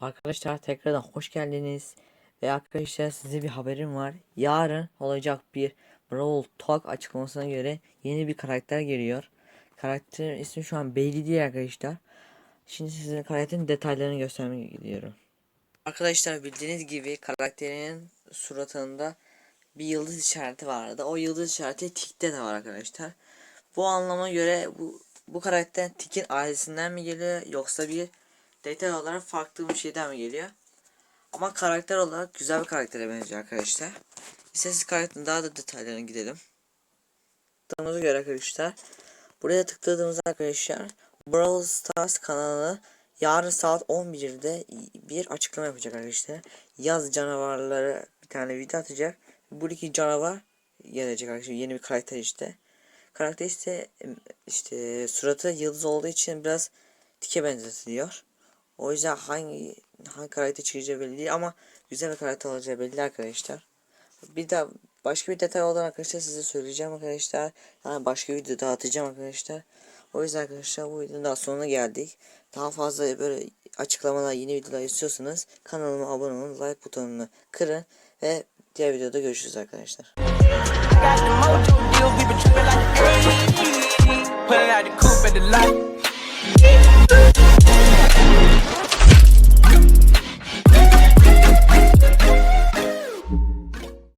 Arkadaşlar tekrardan hoş geldiniz. Ve arkadaşlar size bir haberim var. Yarın olacak bir Brawl Talk açıklamasına göre yeni bir karakter geliyor. Karakterin ismi şu an belli değil arkadaşlar. Şimdi size karakterin detaylarını göstermeye gidiyorum. Arkadaşlar bildiğiniz gibi karakterin suratında bir yıldız işareti vardı. O yıldız işareti Tik'te de var arkadaşlar. Bu anlama göre bu bu karakter Tik'in ailesinden mi geliyor yoksa bir detay olarak farklı bir şeyden mi geliyor? Ama karakter olarak güzel bir karaktere benziyor arkadaşlar. İsterseniz karakterin daha da detaylarına gidelim. Tıkladığımıza göre arkadaşlar. Buraya tıkladığımızda arkadaşlar Brawl Stars kanalı yarın saat 11'de bir açıklama yapacak arkadaşlar. Yaz canavarları bir tane video atacak. Bu iki canavar gelecek arkadaşlar. Yeni bir karakter işte. Karakter işte işte suratı yıldız olduğu için biraz tike benzetiliyor. O yüzden hangi hangi karakter çıkacağı belli değil ama güzel bir karakter olacağı belli arkadaşlar. Bir de başka bir detay olan arkadaşlar size söyleyeceğim arkadaşlar. Yani başka videoda atacağım arkadaşlar. O yüzden arkadaşlar bu videonun daha sonuna geldik. Daha fazla böyle açıklamalar yeni videolar istiyorsanız kanalıma abone olun like butonunu kırın ve diğer videoda görüşürüz arkadaşlar. got the mojo deal, we been trippin' like the 80s. Put it out the coupe at the lot.